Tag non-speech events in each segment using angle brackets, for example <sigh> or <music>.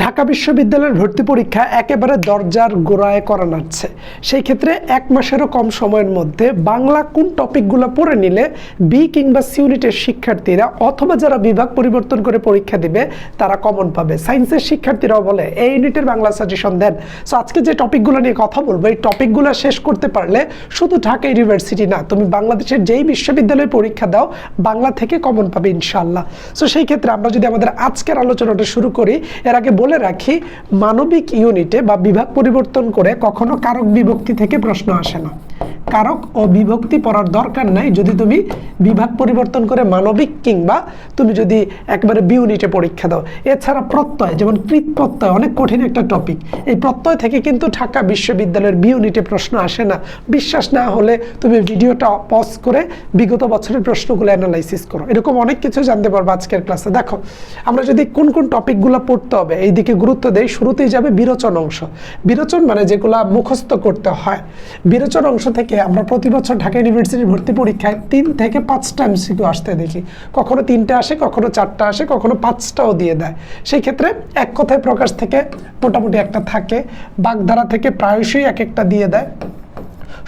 ঢাকা বিশ্ববিদ্যালয়ের ভর্তি পরীক্ষা একেবারে দরজার গোড়ায় করা সেই ক্ষেত্রে এক মাসেরও কম সময়ের মধ্যে বাংলা কোন টপিকগুলো পড়ে নিলে বি কিংবা সি ইউনিটের শিক্ষার্থীরা অথবা যারা বিভাগ পরিবর্তন করে পরীক্ষা দিবে, তারা কমন পাবে। সায়েন্সের শিক্ষার্থীরাও বলে, এই ইউনিটের বাংলা সাজেশন দেন। সো আজকে যে টপিকগুলো নিয়ে কথা বলব, এই টপিকগুলো শেষ করতে পারলে শুধু ঢাকা ইউনিভার্সিটি না, তুমি বাংলাদেশের যেই বিশ্ববিদ্যালয়ে পরীক্ষা দাও, বাংলা থেকে কমন পাবে ইনশাল্লাহ সো সেই ক্ষেত্রে আমরা যদি আমাদের আজকের আলোচনাটা শুরু করি, এর আগে বলে রাখি, মানবিক ইউনিটে বা বিভাগ পরিবর্তন করে কখনো কারক বিভক্তি থেকে প্রশ্ন আসে না। কারক ও বিভক্তি পড়ার দরকার নাই। যদি তুমি বিভাগ পরিবর্তন করে মানবিক কিংবা তুমি যদি একবারে বি ইউনিটে পরীক্ষা দাও। এছাড়া প্রত্যয়, যেমন কৃত প্রত্যয়, অনেক কঠিন একটা টপিক এই প্রত্যয় থেকে কিন্তু ঢাকা বিশ্ববিদ্যালয়ের বি ইউনিটে প্রশ্ন আসে না। বিশ্বাস না হলে তুমি ভিডিওটা পজ করে বিগত বছরের প্রশ্নগুলো অ্যানালাইসিস করো। এরকম অনেক কিছু জানতে পারব আজকের ক্লাসে দেখো, আমরা যদি কোন কোন টপিকগুলো পড়তে হবে এই দিকে গুরুত্ব দেই। শুরুতেই যাবে বিরোচন অংশ। বিরোচন মানে যেগুলা মুখস্থ করতে হয়। বিরোচন অংশ থেকে আমরা প্রতি বছর ঢাকা ইউনিভার্সিটির ভর্তি পরীক্ষায় তিন থেকে পাঁচটা এমসিকিউ আসতে দেখি। কখনো তিনটা আসে, কখনো চারটা আসে, কখনো পাঁচটাও দিয়ে দেয়। সেই ক্ষেত্রে এক কথায় প্রকাশ থেকে মোটামুটি একটা থাকে। বাগধারা থেকে প্রায়শই এক একটা দিয়ে দেয়।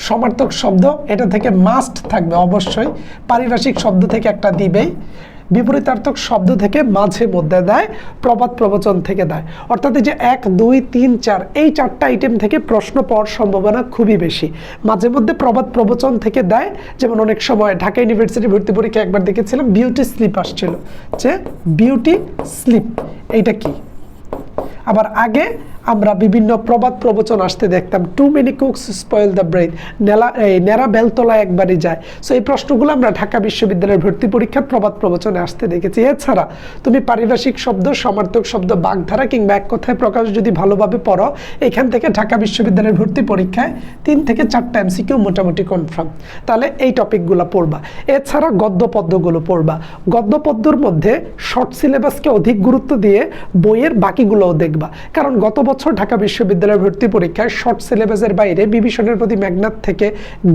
সমার্থক শব্দ এটা থেকে মাস্ট থাকবে অবশ্যই। পারিভাষিক শব্দ থেকে একটা দিবেই। বিপরীতার্থক শব্দ থেকে মাঝে মধ্যে দেয়, প্রবাদ প্রবচন থেকে দেয়। অর্থাৎ যে এক, দুই, তিন, চার, এই চারটা আইটেম থেকে প্রশ্ন পাওয়ার সম্ভাবনা খুবই বেশি। মাঝে মধ্যে প্রবাদ প্রবচন থেকে দেয়, যেমন অনেক সময় ঢাকা ইউনিভার্সিটি ভর্তি পরীক্ষা একবার দেখেছিলাম বিউটি স্লিপ আসছিল। যে বিউটি স্লিপ এইটা কি? আবার আগে আমরা বিভিন্ন প্রবাদ প্রবচন আসতে দেখতাম। Too many cooks spoil the brain নেলা, এই নেরা বেলতলা একবারই যায়। সো এই প্রশ্নগুলো আমরা ঢাকা বিশ্ববিদ্যালয়ের ভর্তি পরীক্ষার প্রবাদ প্রবচনে আসতে দেখেছি। এছাড়া, তুমি পারিভাষিক শব্দ, সমার্থক শব্দ, বাগধারা কিংবা এক কথায় প্রকাশ যদি ভালোভাবে পড়ো, এখান থেকে ঢাকা বিশ্ববিদ্যালয়ের ভর্তি পরীক্ষায় তিন থেকে চারটা এমসিকিউ মোটামুটি কনফার্ম তাহলে এই টপিকগুলো পড়বা। এছাড়া গদ্য পদ্যগুলো পড়বা। গদ্য পদ্যর মধ্যে শর্ট সিলেবাসকে অধিক গুরুত্ব দিয়ে বইয়ের বাকিগুলোও দেখবা। কারণ গত বছর ঢাকা বিশ্ববিদ্যালয়ের ভর্তি পরীক্ষায় শর্ট সিলেবাসের বাইরে বিভীষণের প্রতি ম্যাগনাত থেকে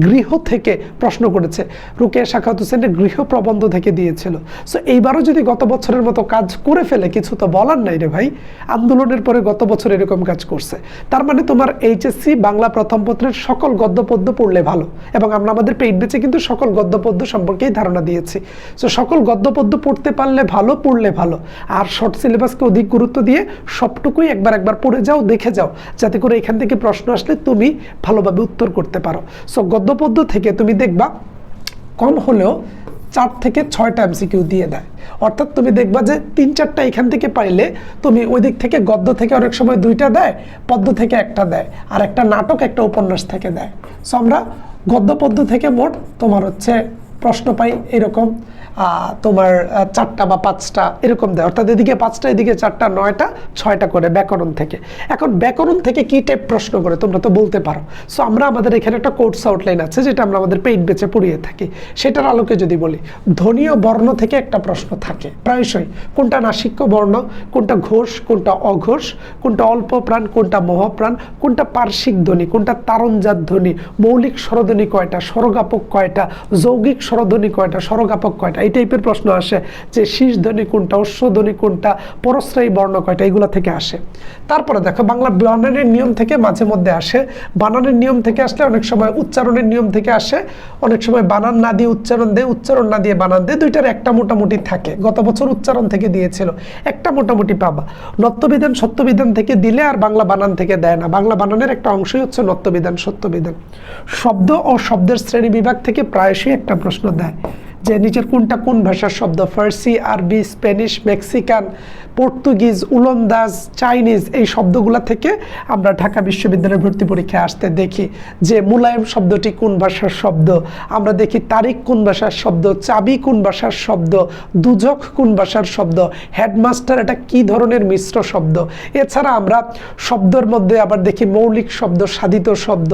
গৃহ থেকে প্রশ্ন করেছে। রুকেয়া শাখাত হোসেনের গৃহ প্রবন্ধ থেকে দিয়েছিল। সো এইবারও যদি গত বছরের মতো কাজ করে ফেলে, কিছু তো বলার নাই রে ভাই। আন্দোলনের পরে গত বছর এরকম কাজ করছে। তার মানে তোমার এইচএসসি বাংলা প্রথম পত্রের সকল গদ্য পদ্য পড়লে ভালো। এবং আমরা আমাদের পেইড বেচে কিন্তু সকল গদ্য পদ্য সম্পর্কেই ধারণা দিয়েছি। সো সকল গদ্য পদ্য পড়তে পারলে ভালো, পড়লে ভালো। আর শর্ট সিলেবাসকে অধিক গুরুত্ব দিয়ে সবটুকুই একবার একবার পড়ে যাও, দেখে যাও। যাতে করে এখান থেকে প্রশ্ন আসলে তুমি ভালোভাবে উত্তর করতে পারো। সো গদ্য পদ্য থেকে তুমি দেখবা, কম হলেও চার থেকে ছয়টা এমসিকিউ দিয়ে দেয়। অর্থাৎ তুমি দেখবা যে তিন চারটা এখান থেকে পাইলে তুমি ওই দিক থেকে গদ্য থেকে অনেক সময় দুইটা দেয়, পদ্য থেকে একটা দেয়, আর একটা নাটক, একটা উপন্যাস থেকে দেয়। সো আমরা গদ্য পদ্য থেকে মোট তোমার হচ্ছে প্রশ্ন পাই এরকম। তোমার চারটা বা পাঁচটা এরকম দেয়। অর্থাৎ এদিকে পাঁচটা, এদিকে চারটা, নয়টা, ছয়টা করে ব্যাকরণ থেকে। এখন ব্যাকরণ থেকে কি টাইপ প্রশ্ন করে তোমরা তো বলতে পারো। সো আমরা আমাদের এখানে একটা কোর্স আউটলাইন আছে যেটা আমরা আমাদের পেইড বেচে পড়িয়ে থাকি। সেটার আলোকে যদি বলি ধ্বনীয় বর্ণ থেকে একটা প্রশ্ন থাকে। প্রায়শই কোনটা নাসিক্য বর্ণ, কোনটা ঘোষ, কোনটা অঘোষ, কোনটা অল্প প্রাণ, কোনটা মহাপ্রাণ কোনটা পার্শ্বিক ধ্বনি, কোনটা তারণজাত ধ্বনি, মৌলিক স্বরধ্বনি কয়টা, স্বরগাপক কয়টা, যৌগিক স্বরধ্বনি কয়টা, স্বরগাপক কয়টা এই টাইপের প্রশ্ন আসে যে শীষ ধ্বনি কোনটা অশ্বধ্বনি কোনটা, পরশ্রয়ী বর্ণ কয়টা, এগুলো থেকে আসে। তারপরে দেখো, বাংলা বানানের নিয়ম থেকে মাঝে মধ্যে আসে। বানানের নিয়ম থেকে আসলে অনেক সময় উচ্চারণের নিয়ম থেকে আসে। অনেক সময় বানান না দিয়ে উচ্চারণ দেয়, উচ্চারণ না দিয়ে বানান দেয়, দুইটার একটা মোটামুটি থাকে। গত বছর উচ্চারণ থেকে দিয়েছিল, একটা মোটামুটি পাবা। নত্যবিধান, সত্যবিধান থেকে দিলে আর বাংলা বানান থেকে দেয় না। বাংলা বানানের একটা অংশই হচ্ছে নত্যবিধান, সত্যবিধান। শব্দ ও শব্দের শ্রেণি বিভাগ থেকে প্রায়শই একটা প্রশ্ন দেয়। যে নিচের কোনটা কোন ভাষার শব্দ? ফার্সি, আরবি, স্প্যানিশ, মেক্সিকান, পর্তুগিজ, উলন্দাজ, চাইনিজ, এই শব্দগুলা থেকে আমরা ঢাকা বিশ্ববিদ্যালয়ের ভর্তি পরীক্ষায় আসতে দেখি যে মুলায়ম শব্দটি কোন ভাষার শব্দ? আমরা দেখি তারিখ কোন ভাষার শব্দ? চাবি কোন ভাষার শব্দ? দুজক কোন ভাষার শব্দ? হেডমাস্টার এটা কি ধরনের মিশ্র শব্দ? এছাড়া আমরা শব্দের মধ্যে আবার দেখি মৌলিক শব্দ, সাধিত শব্দ।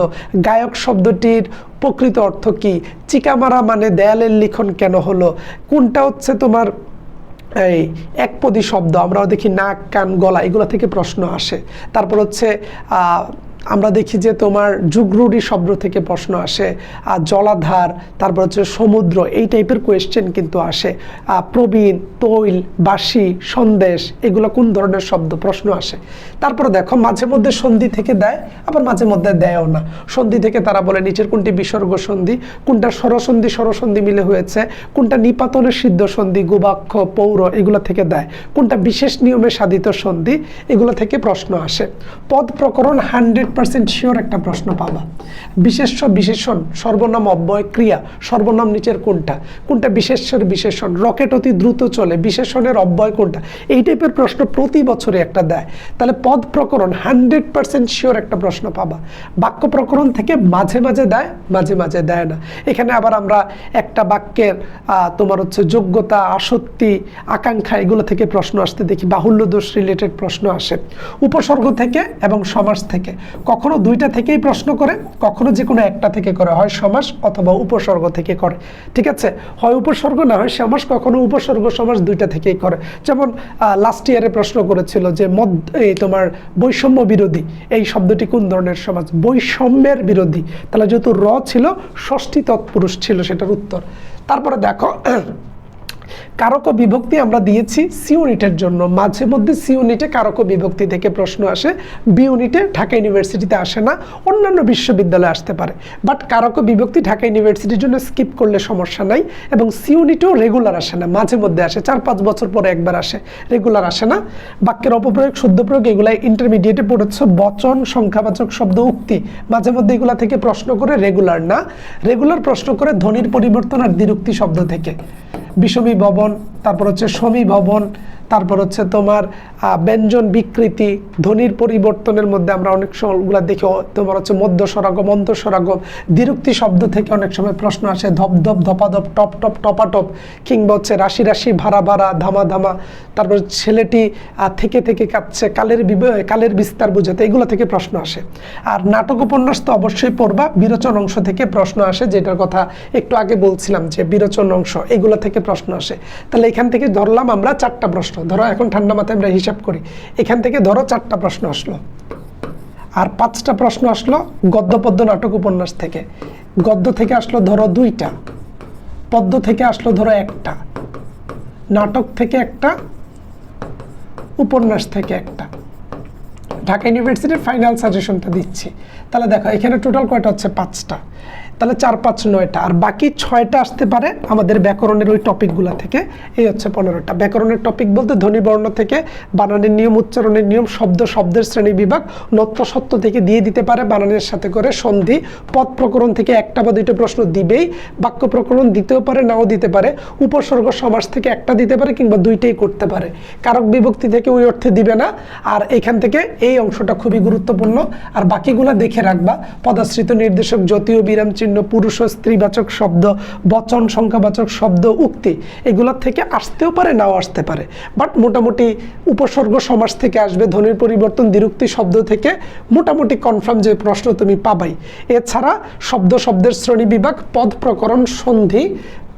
গায়ক শব্দটির প্রকৃত অর্থ কি? চিকামারা মানে দেয়ালের লিখন কেন হলো? কোনটা হচ্ছে তোমার, এই একপদী শব্দ? আমরাও দেখি নাক, কান, গলা, এগুলো থেকে প্রশ্ন আসে। তারপর হচ্ছে আমরা দেখি যে তোমার যুগরুড়ি শব্দ থেকে প্রশ্ন আসে আর জলাধার, তারপর হচ্ছে সমুদ্র, এই টাইপের কোয়েশ্চেন কিন্তু আসে। প্রবীণ, তৈল বাসি সন্দেশ, এগুলো কোন ধরনের শব্দ? প্রশ্ন আসে। তারপর দেখো, মাঝে মধ্যে সন্ধি থেকে দেয়, আবার মাঝে মধ্যে দেয়ও না। সন্ধি থেকে তারা বলে, নিচের কোনটি বিসর্গ সন্ধি? কোনটা স্বরসন্ধি? স্বরসন্ধি মিলে হয়েছে। কোনটা নিপাতনের সিদ্ধ সন্ধি? গোবাক্ষ, পৌর, এগুলো থেকে দেয়। কোনটা বিশেষ নিয়মে সাধিত সন্ধি? এগুলো থেকে প্রশ্ন আসে। পদ প্রকরণ হান্ড্রেড পার্সেন্ট শিওর একটা প্রশ্ন পাবা। বিশেষ্য, বিশেষণ, সর্বনাম অব্যয় ক্রিয়া, সর্বনাম নিচের কোনটা? কোনটা বিশেষ্যের বিশেষণ? রকেট অতি দ্রুত চলে, বিশেষণের অব্যয় কোনটা? এই টাইপের প্রশ্ন প্রতি বছরে একটা দেয়। তাহলে পদ প্রকরণ হান্ড্রেড পার্সেন্ট শিওর একটা প্রশ্ন পাবা। বাক্য প্রকরণ থেকে মাঝে মাঝে দেয়, মাঝে মাঝে দেয় না। এখানে আবার আমরা একটা বাক্যের তোমার হচ্ছে যোগ্যতা, আসক্তি, আকাঙ্ক্ষা, এগুলো থেকে প্রশ্ন আসতে দেখি। বাহুল্য দোষ রিলেটেড প্রশ্ন আসে। উপসর্গ থেকে এবং সমাজ থেকে। কখনো দুইটা থেকেই প্রশ্ন করে, কখনো যে কোনো একটা থেকে করে, হয় সমাস অথবা উপসর্গ থেকে করে, ঠিক আছে? হয় উপসর্গ না হয় সমাস, কখনো উপসর্গ, সমাস দুইটা থেকেই করে। যেমন লাস্ট ইয়ারে প্রশ্ন করেছিল যে মদ, এই তোমার বৈষম্য বিরোধী, এই শব্দটি কোন ধরনের সমাজ? বৈষম্যের বিরোধী। তাহলে যেহেতু র ছিল, ষষ্ঠী তৎপুরুষ ছিল সেটার উত্তর। তারপরে দেখো কারক বিভক্তি আমরা দিয়েছি সি ইউনিটের জন্য। মাঝে মধ্যে সি ইউনিটে কারক বিভক্তি থেকে প্রশ্ন আসে। বি ইউনিটে ঢাকা ইউনিভার্সিটিতে আসে না, অন্যান্য বিশ্ববিদ্যালয়ে আসতে পারে। বাট কারক বিভক্তি ঢাকা ইউনিভার্সিটির জন্য স্কিপ করলে সমস্যা নাই এবং সি ইউনিটেও রেগুলার আসে না, মাঝে মধ্যে আসে, চার পাঁচ বছর পরে একবার আসে রেগুলার আসে না। বাক্যের অপপ্রয়োগ, শুদ্ধ প্রয়োগ এগুলা ইন্টারমিডিয়েটে পড়েছ, বচন, সংখ্যাবাচক শব্দ, উক্তি। মাঝে মধ্যে এগুলা থেকে প্রশ্ন করে রেগুলার না। রেগুলার প্রশ্ন করে ধ্বনির পরিবর্তন আর দ্বিরুক্তি শব্দ থেকে। বিষমী ভবন তারপর হচ্ছে সমী ভবন তারপর হচ্ছে তোমার ব্যঞ্জন বিকৃতি, ধ্বনির পরিবর্তনের মধ্যে আমরা অনেক সময়গুলো দেখি তোমার হচ্ছে মধ্য স্বরাগম অন্ত স্বরাগম দ্বিরুক্তি শব্দ থেকে অনেক সময় প্রশ্ন আসে, ধপ ধপ, ধপাধপ, টপ টপ, টপাটপ, কিংবা হচ্ছে রাশি রাশি, ভাড়া ভাড়া, ধামা ধামা, তারপর ছেলেটি থেকে থেকে কাঁদছে, কালের কালের বিস্তার বোঝাতে, এগুলো থেকে প্রশ্ন আসে। আর নাটক উপন্যাস তো অবশ্যই পড়বা, বিরোচন অংশ থেকে প্রশ্ন আসে, যেটার কথা একটু আগে বলছিলাম যে বিরোচন অংশ, এগুলো থেকে প্রশ্ন আসে। তাহলে এখান থেকে ধরলাম আমরা চারটা প্রশ্ন। ধরো এখন ঠান্ডা মাথায় আমরা হিসাব করি, এখান থেকে ধরো চারটা প্রশ্ন আসলো। আর পাঁচটা প্রশ্ন আসলো গদ্য পদ্য নাটক উপন্যাস থেকে। গদ্য থেকে আসলো ধরো দুইটা, পদ্য থেকে আসলো ধরো একটা, নাটক থেকে একটা, উপন্যাস থেকে একটা। ঢাকা ইউনিভার্সিটির ফাইনাল সাজেশনটা দিচ্ছি। তাহলে দেখো, এখানে টোটাল কয়টা হচ্ছে? পাঁচটা। তাহলে চার, পাঁচ, নয়টা। আর বাকি ছয়টা আসতে পারে আমাদের ব্যাকরণের ওই টপিকগুলো থেকে। এই হচ্ছে পনেরোটা। ব্যাকরণের টপিক বলতে ধ্বনি বর্ণ থেকে বানানের নিয়ম, উচ্চারণের নিয়ম, শব্দ, শব্দের শ্রেণি বিভাগ নত্য সত্য থেকে দিয়ে দিতে পারে বানানের সাথে করে সন্ধি, পদ প্রকরণ থেকে একটা বা দুইটা প্রশ্ন দিবেই, বাক্য প্রকরণ দিতেও পারে, নাও দিতে পারে, উপসর্গ সমাস থেকে একটা দিতে পারে কিংবা দুইটাই করতে পারে। কারক বিভক্তি থেকে ওই অর্থে দিবে না। আর এখান থেকে এই অংশটা খুবই গুরুত্বপূর্ণ। আর বাকিগুলো দেখে রাখবা। পদাশ্রিত নির্দেশক জ্যোতীয় বিরাম চিহ্ন পুরুষ ও স্ত্রীবাচক শব্দ, বচন সংখ্যাবাচক শব্দ, উক্তি এগুলোর থেকে আসতেও পারে, নাও আসতে পারে। বাট মোটামুটি উপসর্গ সমাজ থেকে আসবে, ধ্বনির পরিবর্তন দ্বিরুক্তি শব্দ থেকে মোটামুটি কনফার্ম যে প্রশ্ন তুমি পাবাই। এছাড়া শব্দ, শব্দের শ্রেণি বিভাগ, পদ, প্রকরণ, সন্ধি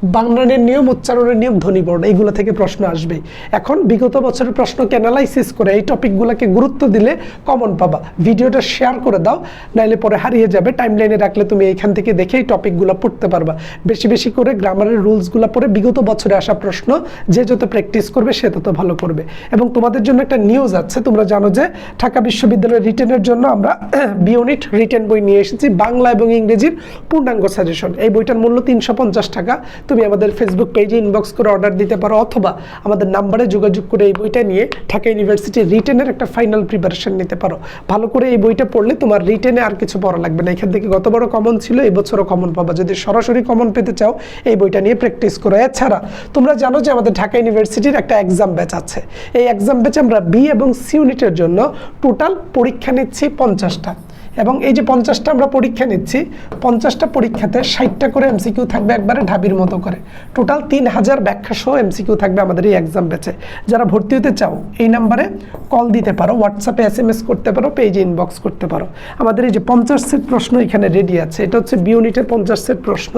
বাংলানের নিয়ম, উচ্চারণের নিয়ম ধ্বনি বর্ণ এইগুলো থেকে প্রশ্ন আসবে। এখন বিগত বছরের প্রশ্নকে অ্যানালাইসিস করে এই টপিকগুলোকে গুরুত্ব দিলে কমন পাবা। ভিডিওটা শেয়ার করে দাও, নাইলে পরে হারিয়ে যাবে। টাইম লাইনে রাখলে তুমি এইখান থেকে দেখে এই টপিকগুলো পড়তে পারবা। বেশি বেশি করে গ্রামারের রুলসগুলো পড়ে বিগত বছরে আসা প্রশ্ন, যে যত প্র্যাকটিস করবে সে তত ভালো করবে। এবং তোমাদের জন্য একটা নিউজ আছে, তোমরা জানো যে ঢাকা বিশ্ববিদ্যালয়ের রিটেনের জন্য আমরা <clears throat> বিউনিট রিটেন বই নিয়ে এসেছি, বাংলা এবং ইংরেজির পূর্ণাঙ্গ সাজেশন এই বইটার মূল্য তিনশো পঞ্চাশ টাকা। তুমি আমাদের ফেসবুক পেজে ইনবক্স করে অর্ডার দিতে পারো অথবা আমাদের নাম্বারে যোগাযোগ করে এই বইটা নিয়ে ঢাকা ইউনিভার্সিটি রিটেনের একটা ফাইনাল প্রিপারেশন নিতে পারো। ভালো করে এই বইটা পড়লে তোমার রিটেনে আর কিছু পড়া লাগবে না। এখান থেকে গত বড় কমন ছিল, এই বছরও কমন পাবা। যদি সরাসরি কমন পেতে চাও, এই বইটা নিয়ে প্র্যাকটিস করো। এছাড়া তোমরা জানো যে আমাদের ঢাকা ইউনিভার্সিটির একটা এক্সাম ব্যাচ আছে। এই এক্সাম ব্যাচে আমরা বি এবং সি ইউনিটের জন্য টোটাল পরীক্ষা নিচ্ছি পঞ্চাশটা। এবং এই যে পঞ্চাশটা আমরা পরীক্ষা নিচ্ছি, পঞ্চাশটা পরীক্ষাতে ষাটটা করে এমসিকিউ থাকবে একবারে ঢাবির মতো করে। টোটাল তিন হাজার ব্যাখ্যা সহ এমসিকিউ থাকবে আমাদের এই এক্সাম ব্যাচে যারা ভর্তি হতে চাও, এই নাম্বারে কল দিতে পারো হোয়াটসঅ্যাপে এস এম এস করতে পারো পেজে ইনবক্স করতে পারো। আমাদের এই যে পঞ্চাশ সেট প্রশ্ন এখানে রেডি আছে, এটা হচ্ছে বি ইউনিটের পঞ্চাশ সেট প্রশ্ন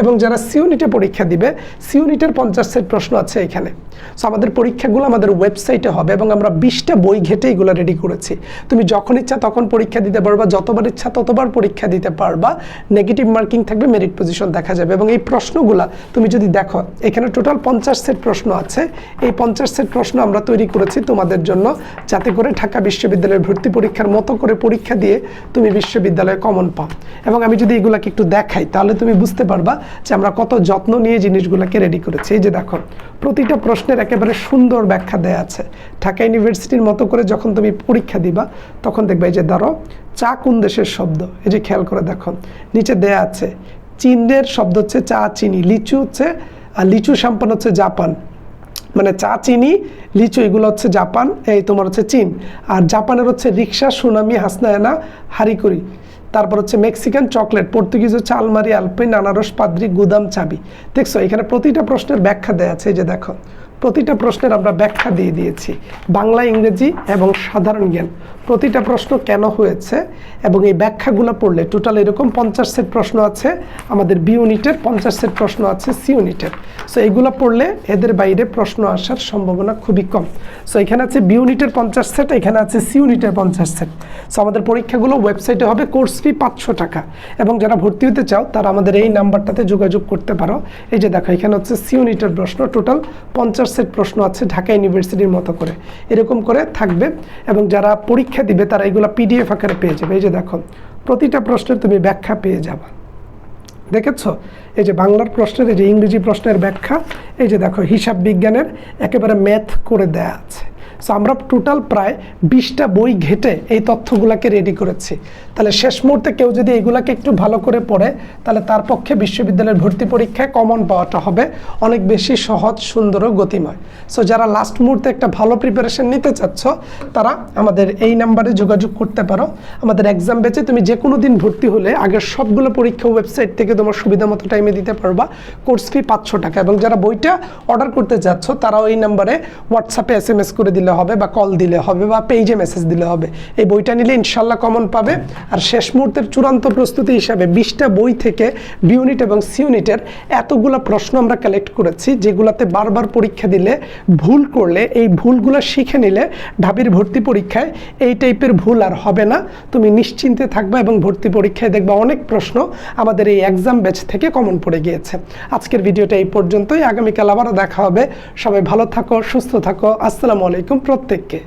এবং যারা সি ইউনিটে পরীক্ষা দিবে সি ইউনিটের পঞ্চাশ সেট প্রশ্ন আছে এখানে। সো আমাদের পরীক্ষাগুলো আমাদের ওয়েবসাইটে হবে এবং আমরা বিশটা বই ঘেটে এগুলো রেডি করেছি। তুমি যখন ইচ্ছা তখন পরীক্ষা দিতে পারবা যতবার ইচ্ছা ততবার পরীক্ষা দিতে পারবা। নেগেটিভ মার্কিং থাকবে মেরিট পজিশন দেখা যাবে এবং এই প্রশ্নগুলা তুমি যদি দেখো, এখানে টোটাল পঞ্চাশ সেট প্রশ্ন আছে। এই পঞ্চাশ সেট প্রশ্ন আমরা তৈরি করেছি তোমাদের জন্য যাতে করে ঢাকা বিশ্ববিদ্যালয়ের ভর্তি পরীক্ষার মতো করে পরীক্ষা দিয়ে তুমি বিশ্ববিদ্যালয়ে কমন পাও। এবং আমি যদি এগুলাকে একটু দেখাই, তাহলে তুমি বুঝতে পারবা যে আমরা কত যত্ন নিয়ে জিনিসগুলোকে রেডি করেছি। এই যে দেখো, প্রতিটা প্রশ্নের একেবারে সুন্দর ব্যাখ্যা দেয়া আছে। ঢাকা ইউনিভার্সিটির মতো করে যখন তুমি পরীক্ষা দিবা, তখন দেখবে যে ধরো চা কোন দেশের শব্দ? এই যে খেয়াল করে দেখো নিচে দেয়া আছে, চীনের শব্দ হচ্ছে চা চিনি, লিচু হচ্ছে, আর লিচু সম্পন্ন হচ্ছে জাপান। মানে চা চিনি, লিচু এগুলো হচ্ছে জাপান, এই তোমার হচ্ছে চীন। আর জাপানের হচ্ছে রিক্সা, সুনামি, হাসনায়না, হারিকুরি। তারপর হচ্ছে মেক্সিকান চকলেট, পর্তুগিজ হচ্ছে আলমারি, আলপিন, আনারস, পাদ্রি, গুদাম, চাবি। দেখছ, এখানে প্রতিটা প্রশ্নের ব্যাখ্যা দেয়া আছে, এই যে দেখো। প্রতিটা প্রশ্নের আমরা ব্যাখ্যা দিয়ে দিয়েছি। বাংলা, ইংরেজি এবং সাধারণ জ্ঞান। প্রতিটা প্রশ্ন কেন হয়েছে এবং এই ব্যাখ্যাগুলো পড়লে টোটাল এরকম পঞ্চাশ সেট প্রশ্ন আছে, আমাদের বি ইউনিটের পঞ্চাশ সেট প্রশ্ন আছে সি ইউনিটের সো এইগুলো পড়লে এদের বাইরে প্রশ্ন আসার সম্ভাবনা খুবই কম। সো এখানে আছে বি ইউনিটের পঞ্চাশ সেট, এখানে আছে সি ইউনিটের পঞ্চাশ সেট। সো আমাদের পরীক্ষাগুলো ওয়েবসাইটে হবে কোর্স ফি পাঁচশো টাকা। এবং যারা ভর্তি হতে চাও, তারা আমাদের এই নাম্বারটাতে যোগাযোগ করতে পারো। এই যে দেখো, এখানে হচ্ছে সি ইউনিটের প্রশ্ন টোটাল পঞ্চাশ সেট প্রশ্ন আছে ঢাকা ইউনিভার্সিটির মতো করে। এরকম করে থাকবে এবং যারা পরীক্ষা দিবে তারা এগুলো পিডিএফ আকারে পেয়ে যাবে। এই যে দেখো, প্রতিটা প্রশ্নের তুমি ব্যাখ্যা পেয়ে যাবে। দেখেছ? এই যে বাংলার প্রশ্নের, এই যে ইংরেজি প্রশ্নের ব্যাখ্যা, এই যে দেখো, হিসাব বিজ্ঞানের একেবারে ম্যাথ করে দেয়া আছে। সো আমরা টোটাল প্রায় বিশটা বই ঘেটে এই তথ্যগুলোকে রেডি করেছি। তাহলে শেষ মুহূর্তে কেউ যদি এগুলাকে একটু ভালো করে পড়ে, তাহলে তার পক্ষে বিশ্ববিদ্যালয়ের ভর্তি পরীক্ষায় কমন পাওয়াটা হবে অনেক বেশি সহজ, সুন্দর ও গতিময়। সো যারা লাস্ট মুহূর্তে একটা ভালো প্রিপারেশন নিতে চাচ্ছ, তারা আমাদের এই নাম্বারে যোগাযোগ করতে পারো। আমাদের এক্সাম বেচে তুমি যে কোনো দিন ভর্তি হলে আগের সবগুলো পরীক্ষা ওয়েবসাইট থেকে তোমার সুবিধা মতো টাইমে দিতে পারবা। কোর্স ফি পাঁচশো টাকা এবং যারা বইটা অর্ডার করতে চাচ্ছ, তারাও এই নাম্বারে হোয়াটসঅ্যাপে এস এম এস করে দিলে হবে বা কল দিলে হবে বা পেজে মেসেজ দিলে হবে। এই বইটা নিলে ইনশাল্লাহ কমন পাবে। আর শেষ মুহূর্তের চূড়ান্ত প্রস্তুতি হিসাবে বিশটা বই থেকে বি ইউনিট এবং সি ইউনিটের এতগুলো প্রশ্ন আমরা কালেক্ট করেছি, যেগুলোতে বারবার পরীক্ষা দিলে ভুল করলে, এই ভুলগুলো শিখে নিলে ঢাবির ভর্তি পরীক্ষায় এই টাইপের ভুল আর হবে না। তুমি নিশ্চিন্তে থাকবে এবং ভর্তি পরীক্ষায় দেখবা অনেক প্রশ্ন আমাদের এই এক্সাম ব্যাচ থেকে কমন পড়ে গিয়েছে। আজকের ভিডিওটা এই পর্যন্তই। আগামীকাল আবারও দেখা হবে। সবাই ভালো থাকো, সুস্থ থাকো। আসসালামু আলাইকুম। প্রত্যেককে।